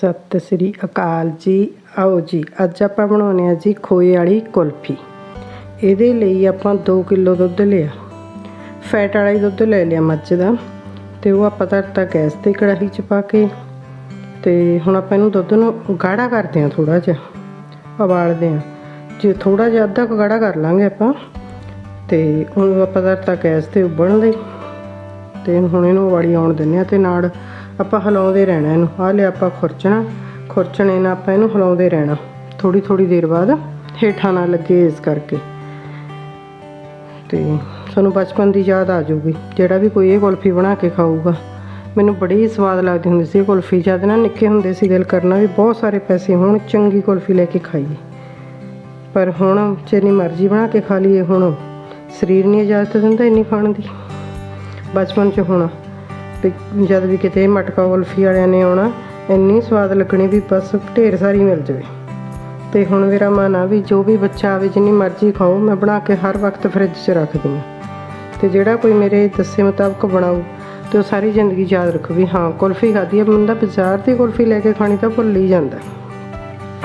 ਸਤਿ ਸ੍ਰੀ ਅਕਾਲ ਜੀ। ਆਓ ਜੀ, ਅੱਜ ਆਪਾਂ ਬਣਾਉਣੇ ਆ ਜੀ ਖੋਏ ਵਾਲੀ ਕੁਲਫੀ। ਇਹਦੇ ਲਈ ਆਪਾਂ 2 ਕਿਲੋ ਦੁੱਧ ਲਿਆ। ਫੈਟ ਵਾਲਾ ਹੀ ਦੁੱਧ ਲੈ ਲਿਆ ਮੱਝ ਦਾ। ਤੇ ਉਹ ਆਪਾਂ ਧਰਤਾ ਗੈਸ ਤੇ ਕੜਾਹੀ 'ਚ ਪਾ ਕੇ ਤੇ ਹੁਣ ਆਪਾਂ ਇਹਨੂੰ ਦੁੱਧ ਨੂੰ ਗਾੜਾ ਕਰਦੇ ਆ ਥੋੜਾ ਜਿਹਾ, ਉਬਾਲਦੇ ਆ ਜੇ ਥੋੜਾ ਜਿਹਾ ਅੱਧਾ ਕੁ ਗਾੜਾ ਕਰ ਲਾਂਗੇ ਆਪਾਂ, ਤੇ ਉਹਨੂੰ ਆਪਾਂ ਧਰਤਾ ਗੈਸ ਤੇ ਉਬਲਣ ਲਈ ਤੇ ਹੁਣ ਇਹਨੂੰ ਉਬਾਲੀ ਆਉਣ ਦਿੰਦੇ ਆ ਤੇ ਨਾਲ ਆਪਾਂ ਹਿਲਾਉਂਦੇ ਰਹਿਣਾ ਇਹਨੂੰ। ਆਹ ਲਿਆ ਆਪਾਂ ਖੁਰਚਣਾ। ਖੁਰਚਣੇ ਨਾਲ ਆਪਾਂ ਇਹਨੂੰ ਹਿਲਾਉਂਦੇ ਰਹਿਣਾ। ਥੋੜੀ ਥੋੜੀ ਦੇਰ ਬਾਅਦ ਹੇਠਾਂ ਨਾ ਲੱਗੇ ਇਸ ਕਰਕੇ। ਤੇ ਤੁਹਾਨੂੰ ਬਚਪਨ ਦੀ ਯਾਦ ਆ ਜਾਊਗੀ। ਜਿਹੜਾ ਵੀ ਕੋਈ ਇਹ ਕੁਲਫੀ ਬਣਾ ਕੇ ਖਾਊਗਾ। ਮੈਨੂੰ ਬੜੀ ਸਵਾਦ ਲੱਗਦੀ ਹੁੰਦੀ ਸੀ ਇਹ ਕੁਲਫੀ। ਜਦ ਨਾ ਨਿੱਕੇ ਹੁੰਦੇ ਸੀ ਦਿਲ ਕਰਨਾ ਵੀ ਬਹੁਤ ਸਾਰੇ ਪੈਸੇ ਹੋਣ, ਚੰਗੀ ਕੁਲਫੀ ਲੈ ਕੇ ਖਾਈਏ। ਪਰ ਹੁਣ ਜਿੰਨੀ ਮਰਜ਼ੀ ਬਣਾ ਕੇ ਖਾ ਲਈਏ, ਹੁਣ ਸਰੀਰ ਨਹੀਂ ਇਜਾਜ਼ਤ ਦਿੰਦਾ ਇੰਨੀ ਖਾਣ ਦੀ। ਬਚਪਨ ਚ ਹੋਣਾ ਜਦ ਵੀ ਕਿਤੇ ਮਟਕਾ ਕੁਲਫੀ ਵਾਲਿਆਂ ਨੇ ਆਉਣਾ, ਇੰਨੀ ਸਵਾਦ ਲੱਗਣੀ ਵੀ ਬਸ ਢੇਰ ਸਾਰੀ ਮਿਲ ਜਾਵੇ। ਤੇ ਹੁਣ ਮੇਰਾ ਮਨ ਆ ਵੀ ਜੋ ਵੀ ਬੱਚਾ ਆਵੇ, ਜਿੰਨੀ ਮਰਜ਼ੀ ਖਾਓ, ਮੈਂ ਬਣਾ ਕੇ ਹਰ ਵਕਤ ਫ੍ਰਿਜ 'ਚ ਰੱਖਦੀ ਹਾਂ। ਤੇ ਜਿਹੜਾ ਕੋਈ ਮੇਰੇ ਦੱਸੇ ਮੁਤਾਬਕ ਬਣਾਊ, ਤੇ ਉਹ ਸਾਰੀ ਜ਼ਿੰਦਗੀ ਯਾਦ ਰੱਖੂ ਵੀ ਹਾਂ, ਕੁਲਫੀ ਖਾਧੀ ਆ, ਬੰਦਾ ਬਾਜ਼ਾਰ ਦੀ ਕੁਲਫੀ ਲੈ ਕੇ ਖਾਣੀ ਤਾਂ ਭੁੱਲ ਹੀ ਜਾਂਦਾ।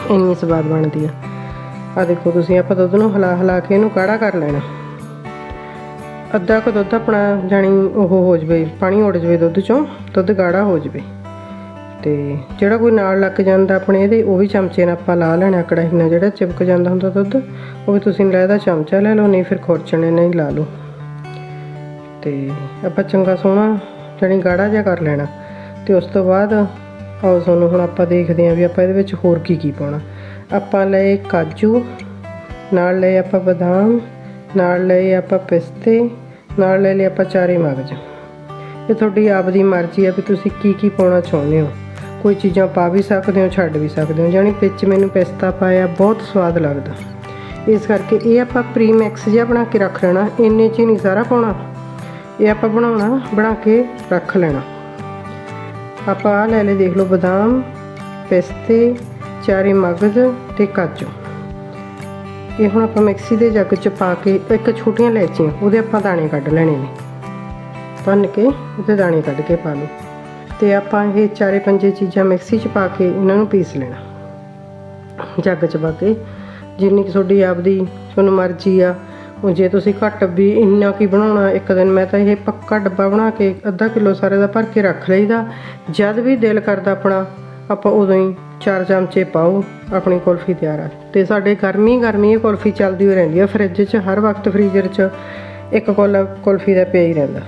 ਇੰਨੀ ਸਵਾਦ ਬਣਦੀ ਆ। ਆ ਦੇਖੋ ਤੁਸੀਂ, ਆਪਾਂ ਦੁੱਧ ਨੂੰ ਹਿਲਾ ਹਿਲਾ ਕੇ ਇਹਨੂੰ ਕਾੜਾ ਕਰ ਲੈਣਾ। ਅੱਧਾ ਕੁ ਦੁੱਧ ਆਪਣਾ ਜਾਣੀ ਉਹ ਹੋ ਜਵੇ, ਪਾਣੀ ਉੱਡ ਜਵੇ ਦੁੱਧ ਚੋਂ, ਦੁੱਧ ਗਾੜਾ ਹੋ ਜਵੇ। ਤੇ ਜਿਹੜਾ ਕੋਈ ਨਾਲ ਲੱਗ ਜਾਂਦਾ ਆਪਣੇ ਇਹਦੇ, ਉਹ ਵੀ ਚਮਚੇ ਨਾਲ ਆਪਾਂ ਲਾ ਲੈਣਾ ਕੜਾਹੀ ਨਾਲ ਜਿਹੜਾ ਚਿਪਕ ਜਾਂਦਾ ਹੁੰਦਾ ਦੁੱਧ, ਉਹ ਵੀ ਤੁਸੀਂ ਲੈਦਾ ਚਮਚਾ ਲੈ ਲਓ, ਨਹੀਂ ਫਿਰ ਖੁਰਚਣੇ ਨਾਲ ਹੀ ਲਾ ਲਓ। ਤੇ ਆਪਾਂ ਚੰਗਾ ਸੋਹਣਾ ਜਾਣੀ ਗਾੜਾ ਜਿਹਾ ਕਰ ਲੈਣਾ। ਤੇ ਉਸ ਤੋਂ ਬਾਅਦ ਆਓ ਤੁਹਾਨੂੰ ਹੁਣ ਆਪਾਂ ਦੇਖਦੇ ਹਾਂ ਵੀ ਆਪਾਂ ਇਹਦੇ ਵਿੱਚ ਹੋਰ ਕੀ ਕੀ ਪਾਉਣਾ। ਆਪਾਂ ਲਏ ਕਾਜੂ, ਨਾਲ ਲਏ ਆਪਾਂ ਬਦਾਮ, ਨਾਲ ਲਏ ਆਪਾਂ ਪਿਸਤੇ ਨਾਲ ਲੈ ਲਏ ਆਪਾਂ ਚਾਰੇ ਮਗਜ। ਇਹ ਤੁਹਾਡੀ ਆਪ ਦੀ ਮਰਜ਼ੀ ਹੈ ਵੀ ਤੁਸੀਂ ਕੀ ਕੀ ਪਾਉਣਾ ਚਾਹੁੰਦੇ ਹੋ। ਕੋਈ ਚੀਜ਼ਾਂ ਪਾ ਵੀ ਸਕਦੇ ਹੋ, ਛੱਡ ਵੀ ਸਕਦੇ ਹੋ ਜਾਣੀ ਵਿੱਚ ਮੈਨੂੰ ਪਿਸਤਾ ਪਾਇਆ, ਬਹੁਤ ਸਵਾਦ ਲੱਗਦਾ। ਇਸ ਕਰਕੇ ਇਹ ਆਪਾਂ ਪ੍ਰੀ ਮਿਕਸ ਜਿਹਾ ਬਣਾ ਕੇ ਰੱਖ ਲੈਣਾ, ਇੰਨੇ ਚ ਹੀ ਨਹੀਂ ਸਾਰਾ ਪਾਉਣਾ। ਇਹ ਆਪਾਂ ਬਣਾਉਣਾ, ਬਣਾ ਕੇ ਰੱਖ ਲੈਣਾ। ਆਪਾਂ ਆਹ ਲੈ ਲੈ ਦੇਖ ਲਓ, ਬਦਾਮ, ਪਿਸਤੇ, ਚਾਰੇ ਮਗਜ਼ ਤੇ ਕਾਜੂ। ਇਹ ਹੁਣ ਆਪਾਂ ਮਿਕਸੀ ਦੇ ਜੱਗ 'ਚ ਪਾ ਕੇ ਇੱਕ ਛੋਟੀਆਂ ਲੈਚੀਆਂ ਉਹਦੇ ਆਪਾਂ ਦਾਣੇ ਕੱਢ ਲੈਣੇ ਨੇ। ਭੰਨ ਕੇ ਉਹਦੇ ਦਾਣੇ ਕੱਢ ਕੇ ਪਾ ਲਓ। ਤੇ ਆਪਾਂ ਇਹ ਚਾਰੇ ਪੰਜੇ ਚੀਜ਼ਾਂ ਮਿਕਸੀ 'ਚ ਪਾ ਕੇ ਇਹਨਾਂ ਨੂੰ ਪੀਸ ਲੈਣਾ। ਜੱਗ 'ਚ ਪਾ ਕੇ, ਜਿੰਨੀ ਕੁ ਤੁਹਾਡੀ ਆਪਦੀ ਤੁਹਾਨੂੰ ਮਰਜ਼ੀ ਆ। ਉਹ ਜੇ ਤੁਸੀਂ ਘੱਟ ਵੀ ਇੰਨਾ ਕੀ ਬਣਾਉਣਾ, ਇੱਕ ਦਿਨ ਮੈਂ ਤਾਂ ਇਹ ਪੱਕਾ ਡੱਬਾ ਬਣਾ ਕੇ ਅੱਧਾ ਕਿਲੋ ਸਾਰੇ ਦਾ ਭਰ ਕੇ ਰੱਖ ਲਈਦਾ। ਜਦ ਵੀ ਦਿਲ ਕਰਦਾ ਆਪਣਾ, ਆਪਾਂ ਉਦੋਂ ਹੀ ਚਾਰ ਚਮਚੇ ਪਾਓ, ਆਪਣੀ ਕੁਲਫੀ ਤਿਆਰ ਆ। ਤੇ ਸਾਡੇ ਗਰਮੀ ਗਰਮੀ ਇਹ ਕੁਲਫੀ ਚੱਲਦੀ ਹੋ ਰਹਿੰਦੀ ਆ ਫ੍ਰਿਜ 'ਚ, ਹਰ ਵਕਤ ਫ੍ਰੀਜ਼ਰ 'ਚ ਇੱਕ ਕੁੱਲ ਕੁਲਫੀ ਦਾ ਪਿਆ ਹੀ ਰਹਿੰਦਾ।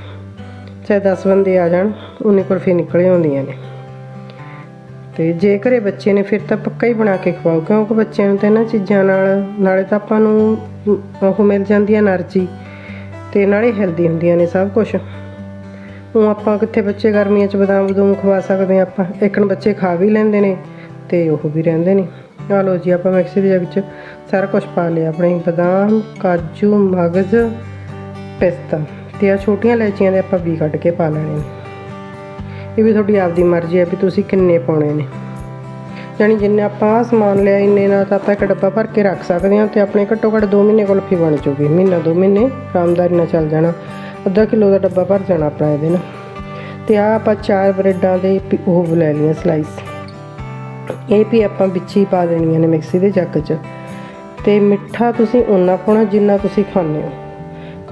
ਚਾਹੇ 10 ਬੰਦੇ ਆ ਜਾਣ, ਉਨੀ ਕੁਲਫੀ ਨਿਕਲੇ ਆਉਂਦੀਆਂ ਨੇ। ਤੇ ਜੇ ਘਰੇ ਬੱਚੇ ਨੇ, ਫਿਰ ਤਾਂ ਪੱਕਾ ਹੀ ਬਣਾ ਕੇ ਖਵਾਓ, ਕਿਉਂਕਿ ਬੱਚਿਆਂ ਨੂੰ ਤਾਂ ਇਹਨਾਂ ਚੀਜ਼ਾਂ ਨਾਲ, ਨਾਲੇ ਤਾਂ ਆਪਾਂ ਨੂੰ ਉਹ ਮਿਲ ਜਾਂਦੀ ਆ એનર્ਜੀ ਤੇ ਨਾਲੇ ਹੈਲਦੀ ਹੁੰਦੀਆਂ ਨੇ ਸਭ ਕੁਝ ਉਹ ਆਪਾਂ ਕਿੱਥੇ ਬੱਚੇ ਗਰਮੀਆਂ 'ਚ ਬਦਾਮ ਬਦੂਮ ਖਵਾ ਸਕਦੇ ਆ ਆਪਾਂ ਇੱਕਨ ਬੱਚੇ ਖਾ ਵੀ ਲੈਂਦੇ ਨੇ ਤੇ ਉਹ ਵੀ ਰਹਿੰਦੇ ਨੇ। ਆ ਲਓ ਜੀ, ਆਪਾਂ ਮਿਕਸੀ ਦੇ ਵਿੱਚ ਸਾਰਾ ਕੁਝ ਪਾ ਲਿਆ। ਆਪਣੇ ਬਦਾਮ, ਕਾਜੂ, ਮਗਜ਼, ਪਿਸਤਾ ਤੇ ਆ ਛੋਟੀਆਂ ਇਲਾਇਚੀਆਂ ਦੇ ਆਪਾਂ ਵੀ ਕੱਢ ਕੇ ਪਾ ਲੈਣੇ ਨੇ। ਇਹ ਵੀ ਤੁਹਾਡੀ ਆਪਦੀ ਮਰਜ਼ੀ ਹੈ ਵੀ ਤੁਸੀਂ ਕਿੰਨੇ ਪਾਉਣੇ ਨੇ। ਜਾਣੀ ਜਿੰਨੇ ਆਪਾਂ ਆਹ ਸਮਾਨ ਲਿਆ, ਇੰਨੇ ਨਾਲ ਤਾਂ ਆਪਾਂ ਇੱਕ ਡੱਬਾ ਭਰ ਕੇ ਰੱਖ ਸਕਦੇ ਹਾਂ ਤੇ ਆਪਣੇ ਘੱਟੋ ਘੱਟ 2 ਮਹੀਨੇ ਕੁਲਫੀ ਬਣ ਜੂਗੀ। ਮਹੀਨਾ 2 ਮਹੀਨੇ, ਆਰਾਮਦਾਰੀ ਨਾਲ ਚੱਲ ਜਾਣਾ। ਅੱਧਾ ਕਿਲੋ ਦਾ ਡੱਬਾ ਭਰ ਜਾਣਾ ਆਪਣਾ ਇਹਦੇ ਨਾਲ। ਤੇ ਆ ਆਪਾਂ ਚਾਰ ਬ੍ਰੈਡਾਂ ਦੇ ਪੀ- ਉਹ ਲੈ ਲਈਆਂ ਸਲਾਈਸ ਇਹ ਵੀ ਆਪਾਂ ਵਿੱਚ ਹੀ ਪਾ ਦੇਣੀਆਂ ਨੇ ਮਿਕਸੀ ਦੇ ਜੱਗ 'ਚ। ਤੇ ਮਿੱਠਾ ਤੁਸੀਂ ਓਨਾ ਪਾਉਣਾ ਜਿੰਨਾ ਤੁਸੀਂ ਖਾਂਦੇ ਹੋ।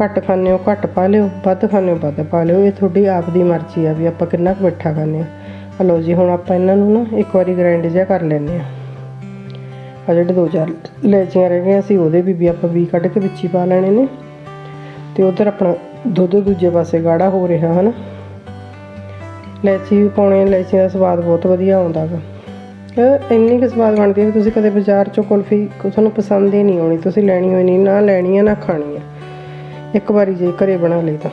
ਘੱਟ ਖਾਂਦੇ ਹੋ, ਘੱਟ ਪਾ ਲਿਓ, ਵੱਧ ਖਾਂਦੇ ਹੋ, ਵੱਧ ਪਾ ਲਿਓ। ਇਹ ਤੁਹਾਡੀ ਆਪ ਦੀ ਮਰਜ਼ੀ ਆ ਵੀ ਆਪਾਂ ਕਿੰਨਾ ਕੁ ਮਿੱਠਾ ਖਾਂਦੇ ਆ ਹਲੋ ਜੀ, ਹੁਣ ਆਪਾਂ ਇਹਨਾਂ ਨੂੰ ਨਾ ਇੱਕ ਵਾਰੀ ਗ੍ਰਾਈਂਡ ਜਿਹਾ ਕਰ ਲੈਂਦੇ ਆ ਆ ਜਿਹੜੇ ਦੋ ਚਾਰ ਇਲਾਇਚੀਆਂ ਰਹਿ ਗਈਆਂ ਸੀ, ਉਹਦੇ ਵੀ ਵੀ ਆਪਾਂ ਵੀ ਕੱਢ ਕੇ ਵਿੱਚ ਹੀ ਪਾ ਲੈਣੇ ਨੇ। ਤੇ ਉਧਰ ਆਪਣਾ ਦੁੱਧ ਦੂਜੇ ਪਾਸੇ ਗਾੜਾ ਹੋ ਰਿਹਾ, ਹਨ। ਇਲਾਇਚੀ ਵੀ ਪਾਉਣੇ ਇਲਾਇਚੀ ਦਾ ਸਵਾਦ ਬਹੁਤ ਵਧੀਆ ਆਉਂਦਾ ਗਾ। ਇੰਨੀ ਕੁ ਸਵਾਦ ਬਣਦੀ ਹੈ ਵੀ ਤੁਸੀਂ ਕਦੇ ਬਾਜ਼ਾਰ ਚੋਂ ਕੁਲਫੀ ਤੁਹਾਨੂੰ ਪਸੰਦ ਹੀ ਨਹੀਂ ਆਉਣੀ, ਤੁਸੀਂ ਲੈਣੀ ਹੋਈ ਨਹੀਂ, ਨਾ ਲੈਣੀ ਹੈ, ਨਾ ਖਾਣੀ ਹੈ। ਇੱਕ ਵਾਰੀ ਜੇ ਘਰੇ ਬਣਾ ਲਈ ਤਾਂ।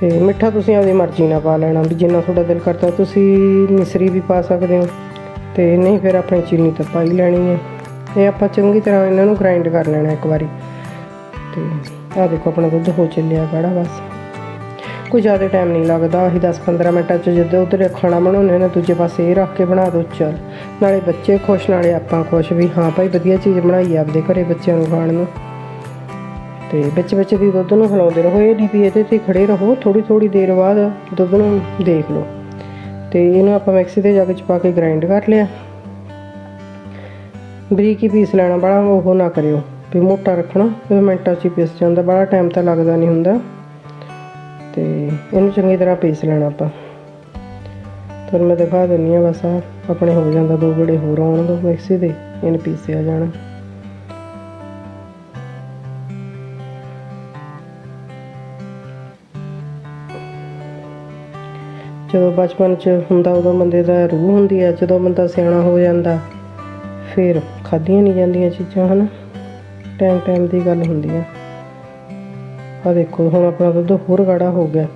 ਤੇ ਮਿੱਠਾ ਤੁਸੀਂ ਆਪਦੀ ਮਰਜ਼ੀ ਨਾਲ ਪਾ ਲੈਣਾ, ਵੀ ਜਿੰਨਾ ਤੁਹਾਡਾ ਦਿਲ ਕਰਦਾ ਤੁਸੀਂ ਮਿਸਰੀ ਵੀ ਪਾ ਸਕਦੇ ਹੋ। ਤੇ ਨਹੀਂ ਫਿਰ ਆਪਣੀ ਚੀਨੀ ਤਾਂ ਪਾਈ ਲੈਣੀ ਹੈ। ਇਹ ਆਪਾਂ ਚੰਗੀ ਤਰ੍ਹਾਂ ਇਹਨਾਂ ਨੂੰ ਗ੍ਰਾਈਂਡ ਕਰ ਲੈਣਾ ਇੱਕ ਵਾਰੀ। ਤੇ ਆਹ ਦੇਖੋ, ਆਪਣਾ ਦੁੱਧ ਹੋ ਚੱਲਿਆ ਗਾੜਾ ਬਸ। ਕੋਈ ਜ਼ਿਆਦਾ ਟਾਈਮ ਨਹੀਂ ਲੱਗਦਾ। ਆਹੀ 10-15 ਮਿੰਟਾਂ 'ਚ ਜਦੋਂ ਉਧਰ ਖਾਣਾ ਬਣਾਉਣੇ ਨੇ, ਦੂਜੇ ਪਾਸੇ ਇਹ ਰੱਖ ਕੇ ਬਣਾ ਦੋ, ਚੱਲ। ਨਾਲੇ ਬੱਚੇ ਖੁਸ਼, ਨਾਲੇ ਆਪਾਂ ਖੁਸ਼ ਵੀ। ਹਾਂ ਭਾਈ, ਵਧੀਆ ਚੀਜ਼ ਬਣਾਈ ਆ ਆਪਦੇ ਘਰੇ ਬੱਚਿਆਂ ਨੂੰ ਖਾਣ ਨੂੰ। ਤੇ ਵਿੱਚ ਵਿੱਚ ਵੀ ਦੁੱਧ ਨੂੰ ਹਿਲਾਉਂਦੇ ਰਹੋ। ਇਹ ਨਹੀਂ ਵੀ ਇਹਦੇ ਤੇ ਖੜੇ ਰਹੋ ਥੋੜੀ ਥੋੜੀ ਦੇਰ ਬਾਅਦ ਦੁੱਧ ਨੂੰ ਦੇਖ ਲਓ। ਤੇ ਇਹਨੂੰ ਆਪਾਂ ਮਿਕਸੀ ਦੇ ਜੱਗ 'ਚ ਪਾ ਕੇ ਗ੍ਰਾਈਂਡ ਕਰ ਲਿਆ। ਬਰੀਕੀ ਪੀਸ ਲੈਣਾ, ਬੜਾ ਉਹ ਨਾ ਕਰਿਓ। ਵੀ ਮੋਟਾ ਰੱਖਣਾ ਫਿਰ ਮਿੰਟਾਂ 'ਚ ਹੀ ਪੀਸ ਜਾਂਦਾ। ਬੜਾ ਟਾਈਮ ਤਾਂ ਲੱਗਦਾ ਨਹੀਂ ਹੁੰਦਾ। ਇਹਨੂੰ ਚੰਗੀ ਤਰ੍ਹਾਂ ਪੀਸ ਲੈਣਾ ਆਪਾਂ। ਤੁਹਾਨੂੰ ਮੈਂ ਦਿਖਾ ਦਿੰਨੀ ਆ ਬਸ ਆ, ਆਪਣੇ ਹੋ ਜਾਂਦਾ ਦੋ ਗੜੇ ਹੋਰ ਆਉਣ ਦੋ, ਮਿਕਸੀ ਦੇ, ਇਹਨੂੰ ਪੀਸਿਆ ਜਾਣਾ। ਜਦੋਂ ਬਚਪਨ 'ਚ ਹੁੰਦਾ, ਉਦੋਂ ਬੰਦੇ ਦਾ ਰੂਹ ਹੁੰਦੀ ਹੈ ਜਦੋਂ ਬੰਦਾ ਸਿਆਣਾ ਹੋ ਜਾਂਦਾ, ਫਿਰ ਖਾਧੀਆਂ ਨਹੀਂ ਜਾਂਦੀਆਂ ਚੀਜ਼ਾਂ, ਹਨ? ਟਾਈਮ ਟਾਈਮ ਦੀ ਗੱਲ ਹੁੰਦੀ ਹੈ ਆ ਦੇਖੋ, ਹੁਣ ਆਪਣਾ ਦੁੱਧ ਹੋਰ ਗਾੜਾ ਹੋ ਗਿਆ।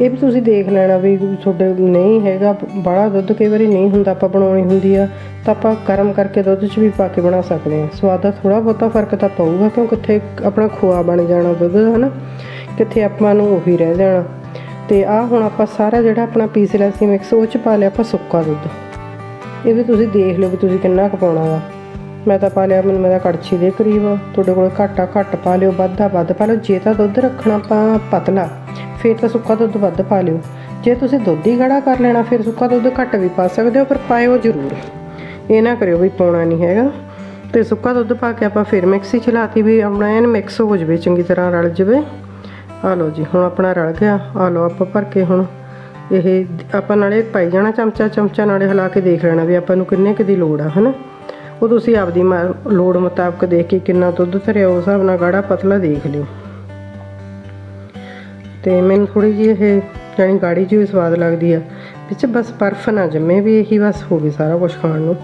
ਇਹ ਵੀ ਤੁਸੀਂ ਦੇਖ ਲੈਣਾ ਵੀ ਤੁਹਾਡੇ ਨਹੀਂ ਹੈਗਾ। ਬੜਾ ਦੁੱਧ ਕਈ ਵਾਰੀ ਨਹੀਂ ਹੁੰਦਾ, ਆਪਾਂ ਬਣਾਉਣੀ ਹੁੰਦੀ ਆ। ਤਾਂ ਆਪਾਂ ਗਰਮ ਕਰਕੇ ਦੁੱਧ 'ਚ ਵੀ ਪਾ ਕੇ ਬਣਾ ਸਕਦੇ ਹਾਂ ਸਵਾਦ ਦਾ ਥੋੜਾ ਬਹੁਤਾ ਫ਼ਰਕ ਤਾਂ ਪਊਗਾ ਕਿਉਂ ਕਿੱਥੇ ਆਪਣਾ ਖੋਆ ਬਣ ਜਾਣਾ ਦੁੱਧ ਦਾ, ਹਨਾ? ਕਿੱਥੇ ਆਪਾਂ ਨੂੰ ਉਹੀ ਰਹਿ ਜਾਣਾ। ਤੇ ਆ ਹੁਣ ਆਪਾਂ ਸਾਰਾ ਜਿਹੜਾ ਆਪਣਾ ਪੀਸ ਲਿਆ ਸੀ ਮਿਕਸ, ਉਹ 'ਚ ਪਾ ਲਿਆ ਆਪਾਂ ਸੁੱਕਾ ਦੁੱਧ। ਇਹ ਵੀ ਤੁਸੀਂ ਦੇਖ ਲਓ ਵੀ ਤੁਸੀਂ ਕਿੰਨਾ ਕੁ ਪਾਉਣਾ ਵਾ। ਮੈਂ ਤਾਂ ਪਾ ਲਿਆ, ਮੈਨੂੰ ਮੇਰਾ ਕੜਛੀ ਦੇ ਕਰੀਬ। ਤੁਹਾਡੇ ਕੋਲ ਘਾਟਾ ਘੱਟ ਪਾ ਲਿਓ, ਵੱਧਾ ਵੱਧ ਪਾ ਲਿਓ। ਜੇ ਤਾਂ ਦੁੱਧ ਰੱਖਣਾ ਆਪਾਂ ਪਤਲਾ। ਫਿਰ ਤਾਂ ਸੁੱਕਾ ਦੁੱਧ ਵੱਧ ਪਾ ਲਿਓ। ਜੇ ਤੁਸੀਂ ਦੁੱਧ ਹੀ ਗੜਾ ਕਰ ਲੈਣਾ, ਫਿਰ ਸੁੱਕਾ ਦੁੱਧ ਘੱਟ ਵੀ ਪਾ ਸਕਦੇ ਹੋ, ਪਰ ਪਾਇਓ ਜ਼ਰੂਰ। ਇਹ ਨਾ ਕਰਿਓ ਵੀ ਪਾਉਣਾ ਨਹੀਂ ਹੈਗਾ। ਤੇ ਸੁੱਕਾ ਦੁੱਧ ਪਾ ਕੇ ਆਪਾਂ ਫਿਰ ਮਿਕਸੀ ਚਲਾਤੀ ਵੀ ਆਪਣਾ ਐਨ ਮਿਕਸ ਹੋ ਜਵੇ, ਚੰਗੀ ਤਰ੍ਹਾਂ ਰਲ ਜਵੇ। ਆ ਲਓ ਜੀ, ਹੁਣ ਆਪਣਾ ਰਲ ਗਿਆ। ਆ ਲਓ ਆਪਾਂ ਭਰ ਕੇ ਹੁਣ ਇਹ ਆਪਾਂ ਨਾਲੇ ਪਾਈ ਜਾਣਾ ਚਮਚਾ ਚਮਚਾ ਨਾਲੇ ਹਿਲਾ ਕੇ ਦੇਖ ਲੈਣਾ ਵੀ ਆਪਾਂ ਨੂੰ ਕਿੰਨੇ ਕੁ ਦੀ ਲੋੜ ਆ, ਹਨਾ? ਉਹ ਤੁਸੀਂ ਆਪਦੀ ਮ- ਲੋੜ ਮੁਤਾਬਕ ਦੇਖ ਕੇ ਕਿੰਨਾ ਦੁੱਧ ਧਰਿਆ, ਉਸ ਹਿਸਾਬ ਨਾਲ ਗਾੜਾ ਪਤਲਾ ਦੇਖ ਲਿਓ। ਤੇ ਮੈਨੂੰ ਥੋੜੀ ਜਿਹੀ ਇਹ ਜਾਣੀ ਗਾੜੀ ਜਿਹੀ ਸਵਾਦ ਲੱਗਦੀ ਆ। ਵਿੱਚ ਬਸ ਬਰਫ਼ ਨਾ ਜੰਮੇ ਵੀ ਇਹੀ ਬਸ ਹੋ ਗਈ ਸਾਰਾ ਕੁਝ ਖਾਣ ਨੂੰ।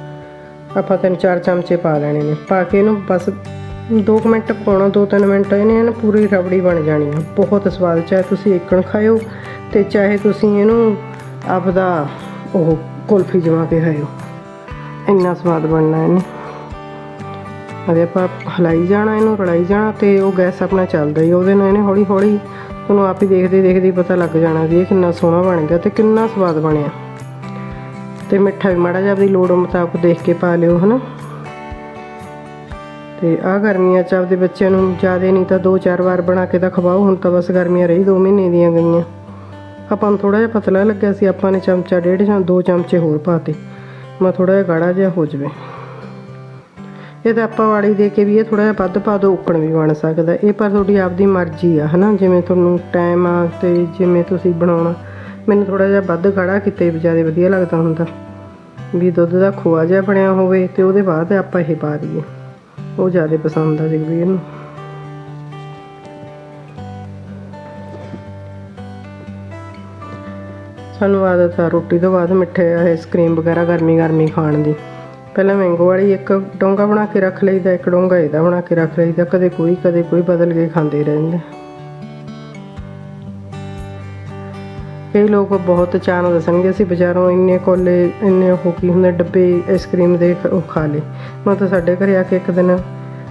ਆਪਾਂ ਤਿੰਨ ਚਾਰ ਚਮਚੇ ਪਾ ਲੈਣੇ ਨੇ। ਪਾ ਕੇ ਇਹਨੂੰ ਬਸ 2 ਮਿੰਟ ਪਾਉਣਾ 2-3 ਮਿੰਟ ਇਹਨੇ ਨਾ ਪੂਰੀ ਰਬੜੀ ਬਣ ਜਾਣੀ ਆ। ਬਹੁਤ ਸਵਾਦ, ਚਾਹੇ ਤੁਸੀਂ ਏਕਣ ਖਾਓ ਤੇ ਚਾਹੇ ਤੁਸੀਂ ਇਹਨੂੰ ਆਪਦਾ ਉਹ ਕੁਲਫੀ ਜਮਾ ਕੇ ਖਾਇਓ। ਇੰਨਾ ਸਵਾਦ ਬਣਨਾ ਇਹਨੇ। ਅਰੇ ਆਪਾਂ ਹਲਾਈ ਜਾਣਾ, ਇਹਨੂੰ ਰਲਾਈ ਜਾਣਾ ਤੇ ਉਹ ਗੈਸ ਆਪਣਾ ਚੱਲਦਾ ਹੀ ਉਹਦੇ ਨਾਲ ਇਹਨੇ ਹੌਲੀ ਹੌਲੀ ਤੁਹਾਨੂੰ ਆਪ ਹੀ ਦੇਖਦੇ ਦੇਖਦੇ ਪਤਾ ਲੱਗ ਜਾਣਾ ਵੀ ਇਹ ਕਿੰਨਾ ਸੋਹਣਾ ਬਣ ਗਿਆ ਤੇ ਕਿੰਨਾ ਸਵਾਦ ਬਣਿਆ। ਤੇ ਮਿੱਠਾ ਵੀ ਮਾੜਾ ਜਿਹਾ ਆਪਦੀ ਲੋੜ ਮੁਤਾਬਕ ਦੇਖ ਕੇ ਪਾ ਲਿਓ, ਹਨਾ? ਤੇ ਆ ਗਰਮੀਆਂ ਚ ਆਪਦੇ ਬੱਚਿਆਂ ਨੂੰ ਜ਼ਿਆਦਾ ਨਹੀਂ ਤਾਂ 2-4 ਵਾਰ ਬਣਾ ਕੇ ਤਾਂ ਖਵਾਓ, ਹੁਣ ਤਾਂ ਬਸ ਗਰਮੀਆਂ ਰਹੀ 2 ਮਹੀਨੇ ਦੀਆਂ ਗਈਆਂ। ਆਪਾਂ ਨੂੰ ਥੋੜਾ ਜਿਹਾ ਪਤਲਾ ਲੱਗਿਆ ਸੀ, ਆਪਾਂ ਨੇ ਚਮਚਾ ਡੇਢ ਜਾਂ 2 ਚਮਚੇ ਹੋਰ ਪਾਤੇ। ਮੈਂ ਥੋੜਾ ਜਿਹਾ ਗਾੜਾ ਜਿਹਾ ਹੋ ਜਵੇ। ਇਹ ਤਾਂ ਆਪਾਂ ਵਾਲੀ ਦੇ ਕੇ ਵੀ ਇਹ ਥੋੜਾ ਜਿਹਾ ਵੱਧ ਪਾ ਦੋ, ਉੱਕਣ ਵੀ ਬਣ ਸਕਦਾ। ਇਹ ਪਰ ਤੁਹਾਡੀ ਆਪਦੀ ਮਰਜ਼ੀ ਆ, ਹਨਾ? ਜਿਵੇਂ ਤੁਹਾਨੂੰ ਟਾਈਮ ਆ ਤੇ ਜਿਵੇਂ ਤੁਸੀਂ ਬਣਾਉਣਾ। ਮੈਨੂੰ ਥੋੜਾ ਜਿਹਾ ਵੱਧ ਗਾੜਾ ਕਿਤੇ ਵੀ ਜ਼ਿਆਦਾ ਵਧੀਆ ਲੱਗਦਾ ਹੁੰਦਾ। ਵੀ ਦੁੱਧ ਦਾ ਖੋਆ ਜਿਹਾ ਬਣਿਆ ਹੋਵੇ ਤੇ ਉਹਦੇ ਬਾਅਦ ਆਪਾਂ ਇਹ ਪਾ ਦਈਏ। ਉਹ ਜ਼ਿਆਦਾ ਪਸੰਦ ਆ ਜਗਵੀਰ ਨੂੰ। ਸਾਨੂੰ ਆਦਤ ਆ ਰੋਟੀ ਤੋਂ ਬਾਅਦ ਮਿੱਠੇ ਆਈਸਕ੍ਰੀਮ ਵਗੈਰਾ ਗਰਮੀ ਗਰਮੀ ਖਾਣ ਦੀ। ਪਹਿਲਾਂ ਮੈਂਗੋ ਵਾਲੀ ਇੱਕ ਡੋਂਗਾ ਬਣਾ ਕੇ ਰੱਖ ਲਈਦਾ, ਇੱਕ ਡੋਂਗਾ ਇਹਦਾ ਬਣਾ ਕੇ ਰੱਖ ਲਈਦਾ, ਕਦੇ ਕੋਈ ਕਦੇ ਕੋਈ ਬਦਲ ਕੇ ਖਾਂਦੇ ਰਹਿੰਦੇ। ਕਈ ਲੋਕ ਬਹੁਤ ਚਾਅ ਨਾਲ ਦੱਸਣਗੇ, ਅਸੀਂ ਬਾਜ਼ਾਰੋਂ ਇੰਨੇ ਕੋਲੇ, ਇੰਨੇ ਉਹ ਕੀ ਹੁੰਦੇ, ਡੱਬੇ ਆਈਸਕ੍ਰੀਮ ਦੇ ਉਹ ਖਾ ਲਏ। ਮੈਂ ਤਾਂ ਸਾਡੇ ਘਰੇ ਆ ਕੇ ਇੱਕ ਦਿਨ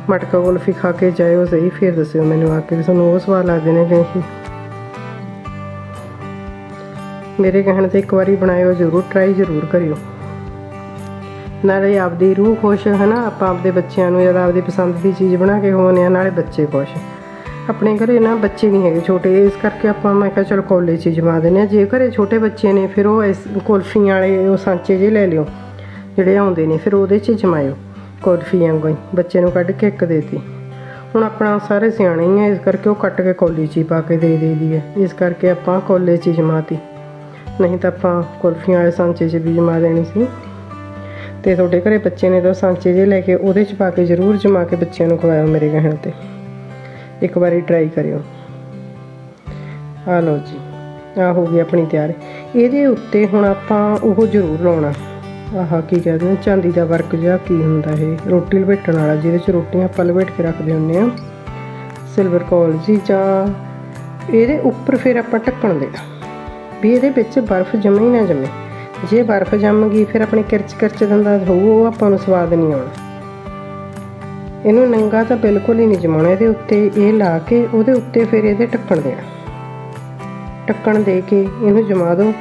ਮਟਕਾ ਕੁਲਫੀ ਖਾ ਕੇ ਜਾਇਓ, ਸਹੀ ਫਿਰ ਦੱਸਿਓ ਮੈਨੂੰ ਆ ਕੇ, ਵੀ ਤੁਹਾਨੂੰ ਉਹ ਸਵਾਲ ਲੱਗਦੇ ਨੇ ਕਿ ਮੇਰੇ ਕਹਿਣ ਤੇ ਇੱਕ ਵਾਰੀ ਬਣਾਇਓ, ਜ਼ਰੂਰ ਟਰਾਈ ਜ਼ਰੂਰ ਕਰਿਓ। ਨਾਲੇ ਆਪਦੀ ਰੂਹ ਖੁਸ਼ ਹੈ ਨਾ ਆਪਾਂ ਆਪਦੇ ਬੱਚਿਆਂ ਨੂੰ ਜਦ ਆਪਦੀ ਪਸੰਦ ਦੀ ਚੀਜ਼ ਬਣਾ ਕੇ ਖਵਾਉਂਦੇ ਆ ਨਾਲੇ ਬੱਚੇ ਖੁਸ਼। ਆਪਣੇ ਘਰੇ ਨਾ ਬੱਚੇ ਨਹੀਂ ਹੈਗੇ ਛੋਟੇ, ਇਸ ਕਰਕੇ ਆਪਾਂ ਮੈਂ ਕਿਹਾ ਚਲ ਕਾਲਜ 'ਚ ਜਮਾ ਦਿੰਦੇ ਆ ਜੇ ਘਰੇ ਛੋਟੇ ਬੱਚੇ ਨੇ, ਫਿਰ ਉਹ ਇਸ ਕੁਲਫੀਆਂ ਵਾਲੇ, ਉਹ ਸਾਂਚੇ ਜੇ ਲੈ ਲਿਓ, ਜਿਹੜੇ ਆਉਂਦੇ ਨੇ, ਫਿਰ ਉਹਦੇ 'ਚ ਜਮਾਇਓ। ਕੁਲਫੀ ਵਾਂਗੂ ਹੀ, ਬੱਚੇ ਨੂੰ ਕੱਢ ਕੇ ਇੱਕ ਦੇਤੀ। ਹੁਣ ਆਪਣਾ ਸਾਰੇ ਸਿਆਣੇ ਹੀ ਆ, ਇਸ ਕਰਕੇ ਉਹ ਕੱਟ ਕੇ ਕੌਲੀ 'ਚ ਹੀ ਪਾ ਕੇ ਦੇ ਦੇਈਦੀ ਹੈ। ਇਸ ਕਰਕੇ ਆਪਾਂ ਕਾਲਜ 'ਚ ਹੀ ਜਮਾਤੀ। ਨਹੀਂ ਤਾਂ ਆਪਾਂ ਕੁਲਫੀਆਂ ਵਾਲੇ ਸਾਂਚੇ 'ਚ ਵੀ ਜਮਾ ਦੇਣੀ ਸੀ। ਤੇ ਤੁਹਾਡੇ ਘਰੇ ਬੱਚੇ ਨੇ ਤਾਂ ਸਾਂਚੇ ਜੇ ਲੈ ਕੇ ਉਹਦੇ 'ਚ ਪਾ ਕੇ ਜ਼ਰੂਰ ਜਮਾ ਕੇ ਬੱਚਿਆਂ ਨੂੰ ਖਵਾਇਓ ਮੇਰੇ ਕਹਿਣ ਤੇ ਇੱਕ ਵਾਰੀ ਟਰਾਈ ਕਰਿਓ। ਆ ਲਓ ਜੀ ਆ ਹੋ ਗਈ ਆਪਣੀ ਤਿਆਰ। ਇਹਦੇ ਉੱਤੇ ਹੁਣ ਆਪਾਂ ਉਹ ਜ਼ਰੂਰ ਲਾਉਣਾ। ਆਹ ਕੀ ਕਹਿੰਦੇ ਨੇ, ਚਾਂਦੀ ਦਾ ਵਰਕ ਜਿਹਾ ਕੀ ਹੁੰਦਾ ਇਹ? ਰੋਟੀ ਲਪੇਟਣ ਵਾਲਾ, ਜਿਹਦੇ 'ਚ ਰੋਟੀਆਂ ਆਪਾਂ ਲਪੇਟ ਕੇ ਰੱਖਦੇ ਹੁੰਦੇ ਆ ਸਿਲਵਰ ਕੋਲ ਜੀ, ਜਾਂ ਇਹਦੇ ਉੱਪਰ ਫਿਰ ਆਪਾਂ ਢੱਕਣ ਦੇਣਾ ਵੀ ਇਹਦੇ ਵਿੱਚ ਬਰਫ਼ ਜਮੇ ਹੀ ਨਾ ਜਮੇ। ਜੇ ਬਰਫ਼ ਜੰਮ ਗਈ ਫਿਰ ਆਪਣੀ ਕਿਰਚ ਕਿਰਚ ਦੰਦਾ ਹੋਊ, ਉਹ ਆਪਾਂ ਨੂੰ ਸਵਾਦ ਨਹੀਂ ਆਉਣਾ। ਇਹਨੂੰ ਨੰਗਾ ਤਾਂ ਬਿਲਕੁਲ ਹੀ ਨਹੀਂ ਜਮਾਉਣਾ, ਇਹਦੇ ਉੱਤੇ ਇਹ ਲਾ ਕੇ ਉਹਦੇ ਉੱਤੇ ਫਿਰ ਇਹਦੇ ਢੱਕਣ ਦੇਣਾ। ਢੱਕਣ ਦੇ ਕੇ ਇਹਨੂੰ ਜਮਾ ਦਿਓ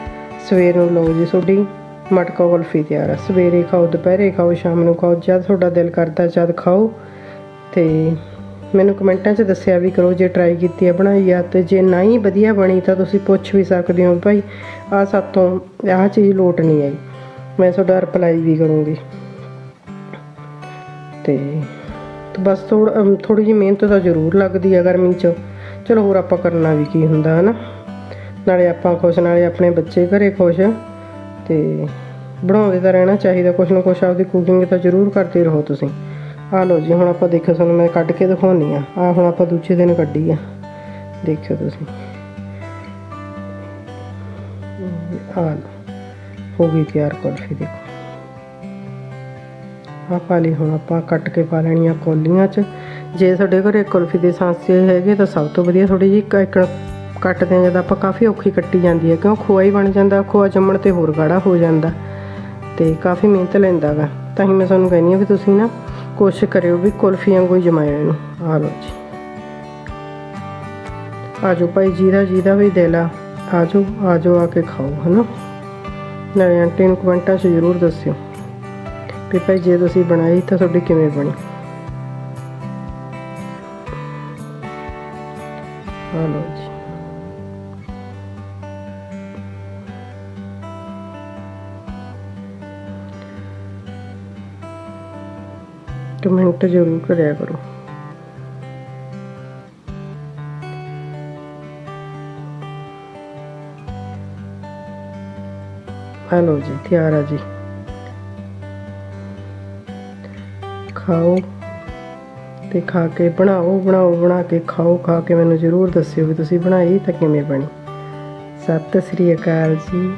ਸਵੇਰ ਨੂੰ ਲਓ ਜੀ ਤੁਹਾਡੀ ਮਟਕਾ ਕੁਲਫੀ ਤਿਆਰ ਆ। ਸਵੇਰੇ ਖਾਓ, ਦੁਪਹਿਰੇ ਖਾਓ, ਸ਼ਾਮ ਨੂੰ ਖਾਓ, ਜਦ ਤੁਹਾਡਾ ਦਿਲ ਕਰਦਾ ਜਦ ਖਾਓ ਤੇ ਮੈਨੂੰ ਕਮੈਂਟਾਂ 'ਚ ਦੱਸਿਆ ਵੀ ਕਰੋ ਜੇ ਟਰਾਈ ਕੀਤੀ ਆ ਬਣਾਈ ਆ ਤੇ ਜੇ ਨਹੀਂ ਵਧੀਆ ਬਣੀ ਤਾਂ ਤੁਸੀਂ ਪੁੱਛ ਵੀ ਸਕਦੇ ਹੋ ਭਾਈ ਆਹ ਸਾਤੋਂ ਆਹ ਚੀਜ਼ ਲੋਟ ਨਹੀਂ ਆਈ। ਮੈਂ ਤੁਹਾਡਾ ਰਿਪਲਾਈ ਵੀ ਕਰੂੰਗੀ। ਤੇ ਬਸ ਥੋੜਾ ਥੋੜੀ ਜਿਹੀ ਮਿਹਨਤ ਤਾਂ ਜ਼ਰੂਰ ਲੱਗਦੀ ਆ ਗਰਮੀ 'ਚ। ਚਲੋ ਹੋਰ ਆਪਾਂ ਕਰਨਾ ਵੀ ਕੀ ਹੁੰਦਾ, ਹਨਾ? ਨਾਲੇ ਆਪਾਂ ਖੁਸ਼, ਨਾਲੇ ਆਪਣੇ ਬੱਚੇ ਘਰੇ ਖੁਸ਼। ਤੇ ਬਣਾਉਂਦੇ ਤਾਂ ਰਹਿਣਾ ਚਾਹੀਦਾ ਕੁਛ ਨਾ ਕੁਛ, ਆਪਦੀ ਕੁਕਿੰਗ ਤਾਂ ਜ਼ਰੂਰ ਕਰਦੇ ਰਹੋ ਤੁਸੀਂ। ਆਹ ਲਓ ਜੀ। ਹੁਣ ਆਪਾਂ ਦੇਖੋ ਤੁਹਾਨੂੰ ਮੈਂ ਕੱਢ ਕੇ ਦਿਖਾਉਣੀ ਆ। ਆਹ ਹੁਣ ਆਪਾਂ ਦੂਜੇ ਦਿਨ ਕੱਢੀ ਆ। ਦੇਖਿਓ ਤੁਸੀਂ। ਆਹ ਹੋ ਗਈ ਤਿਆਰ ਕੁਲਫੀ, ਦੇਖੋ। ਆਹ ਪਾ ਲਈ, ਹੁਣ ਆਪਾਂ ਕੱਟ ਕੇ ਪਾ ਲੈਣੀ ਆ ਕੌਲੀਆਂ 'ਚ। ਜੇ ਤੁਹਾਡੇ ਘਰੇ ਕੁਲਫੀ ਦੇ ਸਾਂਸੇ ਹੈਗੇ ਤਾਂ ਸਭ ਤੋਂ ਵਧੀਆ ਥੋੜੀ ਜਿਹੀ ਇੱਕ ਕੱਟਦੇ ਆ, ਜਦ ਆਪਾਂ ਕਾਫੀ ਔਖੀ ਕੱਟੀ ਜਾਂਦੀ ਹੈ ਕਿਉਂ? ਖੋਆ ਹੀ ਬਣ ਜਾਂਦਾ, ਖੋਆ ਜੰਮਣ ਤੇ ਹੋਰ ਗਾੜਾ ਹੋ ਜਾਂਦਾ। ਤੇ ਕਾਫੀ ਮਿਹਨਤ ਲੈਂਦਾ ਗਾ। ਤਾਂ ਹੀ ਮੈਂ ਤੁਹਾਨੂੰ ਕਹਿੰਦੀ ਆ ਵੀ ਤੁਸੀਂ ਨਾ ਕੋਸ਼ਿਸ਼ ਕਰਿਓ ਵੀ ਕੁਲਫੀਆਂ ਵਾਂਗੂ ਹੀ ਜਮਾਇਓ ਇਹਨੂੰ ਆ ਲਓ ਜੀ। ਆਜੋ ਭਾਈ ਜਿਹਦਾ ਜਿਹਦਾ ਵੀ ਦਿਲ ਆ ਆਜੋ ਆਜੋ ਆ ਕੇ ਖਾਓ, ਹਨਾ? ਨਾਲੇ ਆਂਟੀ ਨੂੰ ਕਮੈਂਟਾਂ 'ਚ ਜ਼ਰੂਰ ਦੱਸਿਓ ਵੀ ਭਾਈ, ਜੇ ਤੁਸੀਂ ਬਣਾਈ ਤਾਂ ਤੁਹਾਡੀ ਕਿਵੇਂ ਬਣੀ? ਆ ਲਓ ਜੀ। ਕਮੈਂਟ ਜ਼ਰੂਰ ਕਰਿਆ ਕਰੋ। ਹਲੋ ਜੀ, ਤਿਆਰ ਆ ਜੀ। ਖਾਓ ਤੇ ਖਾ ਕੇ ਬਣਾਓ ਬਣਾਓ, ਬਣਾ ਕੇ ਖਾਓ, ਖਾ ਕੇ ਮੈਨੂੰ ਜ਼ਰੂਰ ਦੱਸਿਓ ਵੀ ਤੁਸੀਂ ਬਣਾਈ ਤਾਂ ਕਿਵੇਂ ਬਣੀ। ਸਤਿ ਸ੍ਰੀ ਅਕਾਲ ਜੀ।